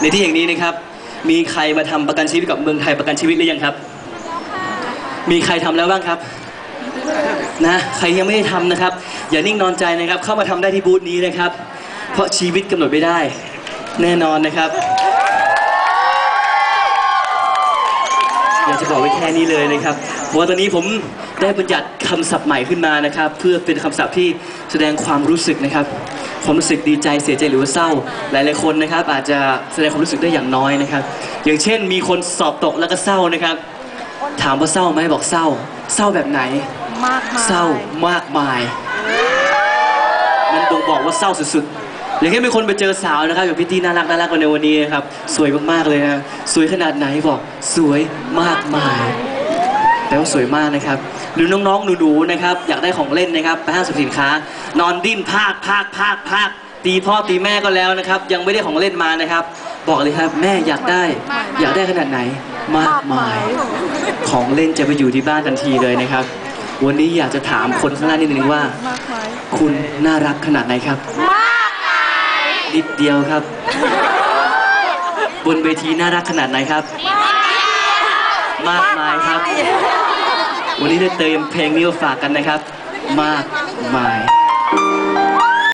ในที่อย่างนี้นะครับ มีใครมาทำประกันชีวิตกับเมืองไทยประกันชีวิตหรือยังครับ มีใครทำแล้วบ้างครับนะใครยังไม่ได้ทำนะครับ อย่านิ่งนอนใจนะครับ เข้ามาทำได้ที่บูธนี้นะครับ เพราะชีวิตกำหนดไม่ได้ แน่นอนนะครับอยากจะบอกไว้แค่นี้เลยนะครับ เพราะว่าตอนนี้ผมได้บัญญัติคำศัพท์ใหม่ขึ้นมานะครับ เพื่อเป็นคำศัพท์ที่แสดงความรู้สึกนะครับ ความรู้สึกดีใจเสียใจหรือว่าเศร้า หลายๆคนนะครับ อาจจะแสดงความรู้สึกได้อย่างน้อยนะครับ อย่างเช่น มีคนสอบตกแล้วก็เศร้านะครับ ถามว่าเศร้าไหมบอกเศร้า เศร้าแบบไหน มากมายเศร้ามากมายมันบ่งบอกว่าเศร้าสุดๆอย่างเช่นมีคนไปเจอสาวนะครับอย่างพี่ตี้น่ารักน่ารักกันในวันนี้นะครับสวยมากๆเลยนะสวยขนาดไหนบอกสวยมากมาย แปลว่าสวยมากนะครับ หรือน้องๆหนูๆนะครับ อยากได้ของเล่นนะครับไปห้างสรรพสินค้า นอนดิ้นภาคภาคภาคภาคตีพ่อตีแม่ก็แล้วนะครับ ยังไม่ได้ของเล่นมานะครับ บอกเลยครับแม่อยากได้ อยากได้ขนาดไหนมากมาย ของเล่นจะไปอยู่ที่บ้านทันทีเลยนะครับ วันนี้อยากจะถามคนข้างหน้านิดนึงว่ามากมายคุณน่ารักขนาดไหนครับมากมายนิดเดียวครับ บนเวทีน่ารักขนาดไหนครับ มากมายครับ วันนี้ได้เติมเพลงนี้ฝากกันนะครับ มากมาย